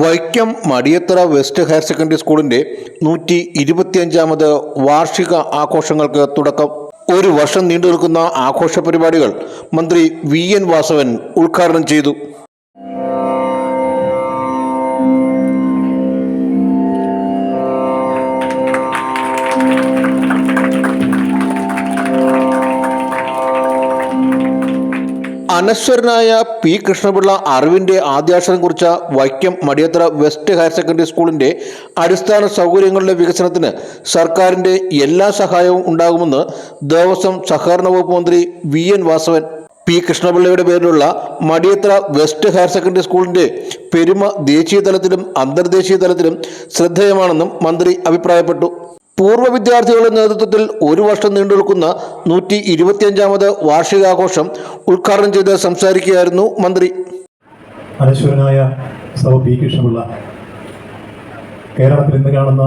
Vaikom Madiyathara west higher secondary സ്കൂളിന്റെ നൂറ്റി ഇരുപത്തിയഞ്ചാമത് വാർഷിക ആഘോഷങ്ങൾക്ക് തുടക്കം. ഒരു വർഷം നീണ്ടു നിൽക്കുന്ന ആഘോഷ പരിപാടികൾ മന്ത്രി വി എൻ വാസവൻ ഉദ്ഘാടനം ചെയ്തു. അനശ്വരനായ പി. കൃഷ്ണപിള്ള അറിവിന്റെ ആദ്യാക്ഷരം കുറിച്ച Vaikom Madiyathra west higher secondary സ്കൂളിന്റെ അടിസ്ഥാന സൗകര്യങ്ങളുടെ വികസനത്തിന് സർക്കാരിന്റെ എല്ലാ സഹായവും ഉണ്ടാകുമെന്ന് ദേവസ്വം സഹകരണ വകുപ്പ് മന്ത്രി വി. എൻ. വാസവൻ പി. കൃഷ്ണപിള്ളയുടെ പേരിലുള്ള മടിയത്ര വെസ്റ്റ് ഹയർ സെക്കൻഡറി സ്കൂളിന്റെ പെരുമ ദേശീയ തലത്തിലും അന്തർദേശീയ തലത്തിലും ശ്രദ്ധേയമാണെന്നും മന്ത്രി അഭിപ്രായപ്പെട്ടു. പൂർവ വിദ്യാർത്ഥികളുടെ നേതൃത്വത്തിൽ ഒരു വർഷം നീണ്ടു നിൽക്കുന്ന നൂറ്റി ഇരുപത്തിയഞ്ചാമത് വാർഷികാഘോഷം ഉദ്ഘാടനം ചെയ്ത് സംസാരിക്കുകയായിരുന്നു മന്ത്രി. അനശ്വരനായ സഭ പി കൃഷ്ണപിള്ള. കേരളത്തിൽ ഇന്ന് കാണുന്ന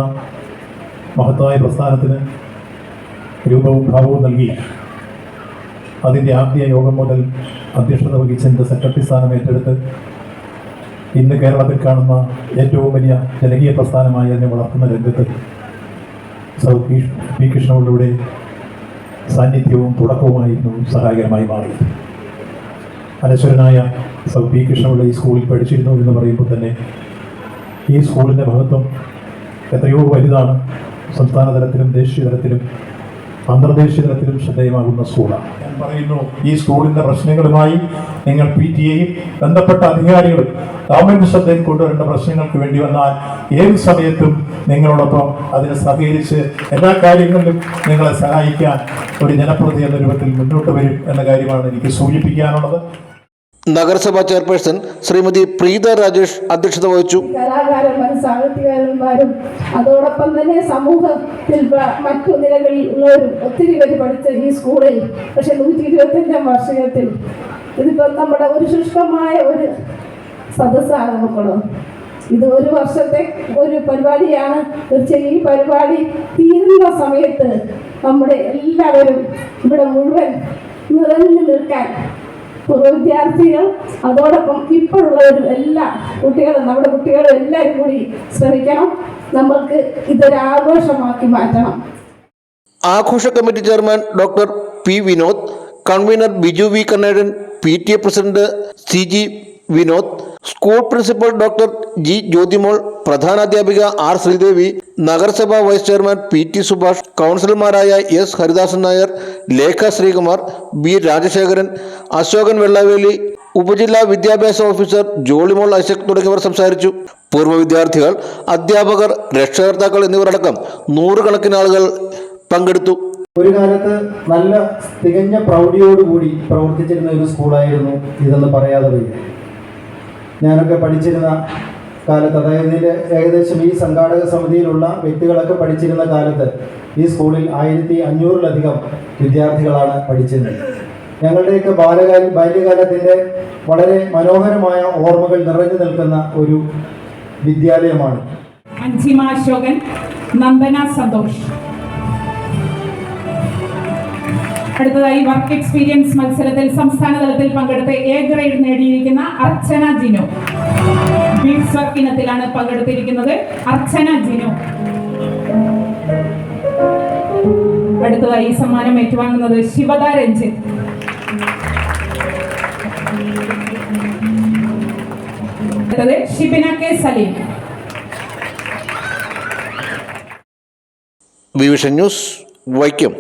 മഹത്തായ പ്രസ്ഥാനത്തിന് രൂപവും ഭാവവും നൽകി. അതിന്റെ ആദ്യ യോഗം മുതൽ അധ്യക്ഷത വഹിച്ചതിന്റെ സെക്രട്ടറി സ്ഥാനം ഏറ്റെടുത്ത് ഇന്ന് കേരളത്തിൽ കാണുന്ന ഏറ്റവും വലിയ ജനകീയ പ്രസ്ഥാനമായി എന്നെ വളർത്തുന്ന രംഗത്ത് സൗ പി കൃഷ്ണപിള്ളയുടെ സാന്നിധ്യവും തുടക്കവുമായിരുന്നു സഹായകരമായി മാറി അനശ്വരനായ സൗ പി കൃഷ്ണപിള്ള ഈ സ്കൂളിൽ പഠിച്ചിരുന്നു എന്ന് പറയുമ്പോൾ തന്നെ ഈ സ്കൂളിന്റെ മഹത്വം എത്രയോ വലുതാണ്. സംസ്ഥാന തലത്തിലും ദേശീയ തലത്തിലും അന്തർദേശീയ തലത്തിലും ശ്രദ്ധേയമാകുന്ന സ്കൂളാണ് ഞാൻ പറയുന്നു ഈ സ്കൂളിന്റെ പ്രശ്നങ്ങളുമായി നിങ്ങൾ പി ടി എയും ബന്ധപ്പെട്ട അധികാരികളും ഗവൺമെന്റ് ശ്രദ്ധയിൽ കൊണ്ടുവരേണ്ട പ്രശ്നങ്ങൾക്ക് വേണ്ടി വന്നാൽ ഏത് സമയത്തും നിങ്ങളോടൊപ്പം അതിനെ സഹകരിച്ച് എല്ലാ കാര്യങ്ങളിലും നിങ്ങളെ സഹായിക്കാൻ ഒരു ജനപ്രതി എന്ന രൂപത്തിൽ മുന്നോട്ട് വരും എന്ന കാര്യമാണ് എനിക്ക് സൂചിപ്പിക്കാനുള്ളത്. നഗരസഭാ ചെയർപേഴ്സൺ ശ്രീമതി പ്രീത രാജേഷ് അധ്യക്ഷത വഹിച്ചു. കലാകാരന്മാരും സാഹിത്യകാരന്മാരും അതോടൊപ്പം തന്നെ സമൂഹത്തിൽ മറ്റു നിലകളിൽ ഉള്ളവരും ഒത്തിരി പേര് പഠിച്ച ഈ സ്കൂളിൽ പക്ഷെ നൂറ്റി ഇരുപത്തഞ്ചാം വാർഷികത്തിൽ ഇതിപ്പോ നമ്മുടെ ഒരു ശുഷ്കമായ ഒരു സദസ്സാണ് നമുക്കുള്ളത് ഇത് ഒരു വർഷത്തെ ഒരു പരിപാടിയാണ്. തീർച്ചയായും ഈ പരിപാടി തീരുന്ന സമയത്ത് നമ്മുടെ എല്ലാവരും ഇവിടെ മുഴുവൻ നിറഞ്ഞു നിൽക്കാൻ വിദ്യാർത്ഥികൾ. അതോടൊപ്പം ഇപ്പോഴുള്ളവരും എല്ലാ കുട്ടികളും നമ്മുടെ കുട്ടികളും എല്ലാവരും കൂടി ശ്രമിക്കണം. നമ്മൾക്ക് ഇതൊരു ആഘോഷമാക്കി മാറ്റണം. ആഘോഷ committee chairman doctor P Vinod convener Biju V Kannedan P T A president C G Vinod school principal doctor G Jyothimol പ്രധാനാധ്യാപിക R Sreedevi നഗരസഭാ vice chairman P T Subhash കൗൺസിലർമാരായ എസ് ഹരിദാസൻ നായർ ലേഖ ശ്രീകുമാർ ബി രാജശേഖരൻ അശോകൻ വെള്ളാവേലി ഉപജില്ലാ വിദ്യാഭ്യാസ ഓഫീസർ ജോളിമോൾ ഐസക് തുടങ്ങിയവർ സംസാരിച്ചു. പൂർവ വിദ്യാർത്ഥികൾ അധ്യാപകർ രക്ഷകർത്താക്കൾ എന്നിവരടക്കം നൂറുകണക്കിന് ആളുകൾ പങ്കെടുത്തു. ഒരു കാലത്ത് നല്ല തികഞ്ഞ പ്രൗഢിയോടുകൂടി പ്രവർത്തിച്ചിരുന്ന ഒരു സ്കൂളായിരുന്നു ഇതെന്ന് പറയാതെ വയ്യ. ഞാനൊക്കെ പഠിച്ചിരുന്ന കാലത്ത് അതായത് ഏകദേശം ഈ സംഘാടക സമിതിയിലുള്ള വ്യക്തികളൊക്കെ പഠിച്ചിരുന്ന കാലത്ത് ഈ സ്കൂളിൽ ആയിരത്തി അഞ്ഞൂറിലധികം വിദ്യാർത്ഥികളാണ് പഠിച്ചിരുന്നത്. ഞങ്ങളുടെയൊക്കെ ബാലകാല ബാല്യകാലത്തിന്റെ വളരെ മനോഹരമായ ഓർമ്മകൾ നിറഞ്ഞു നിൽക്കുന്ന ഒരു വിദ്യാലയമാണ്. അഞ്ചിമ അശോകൻ നന്ദന സന്തോഷ്. അടുത്തതായി വർക്ക് എക്സ്പീരിയൻസ് മത്സരത്തിൽ സംസ്ഥാന തലത്തിൽ പങ്കെടുത്ത് എ ഗ്രേഡ് നേടിയിരിക്കുന്ന അർച്ചന ജിനു. ബീഡ്സ് വർക്ക് ഇനത്തിലാണ് പങ്കെടുത്തിരിക്കുന്നത് അർച്ചന ജിനു. അടുത്തതായി സമ്മാനം ഏറ്റുവാങ്ങുന്നത് ശിവദ രഞ്ജിത്ത്. ഷിബിന സലീം. വിവിഷൻ ന്യൂസ് വൈക്കം.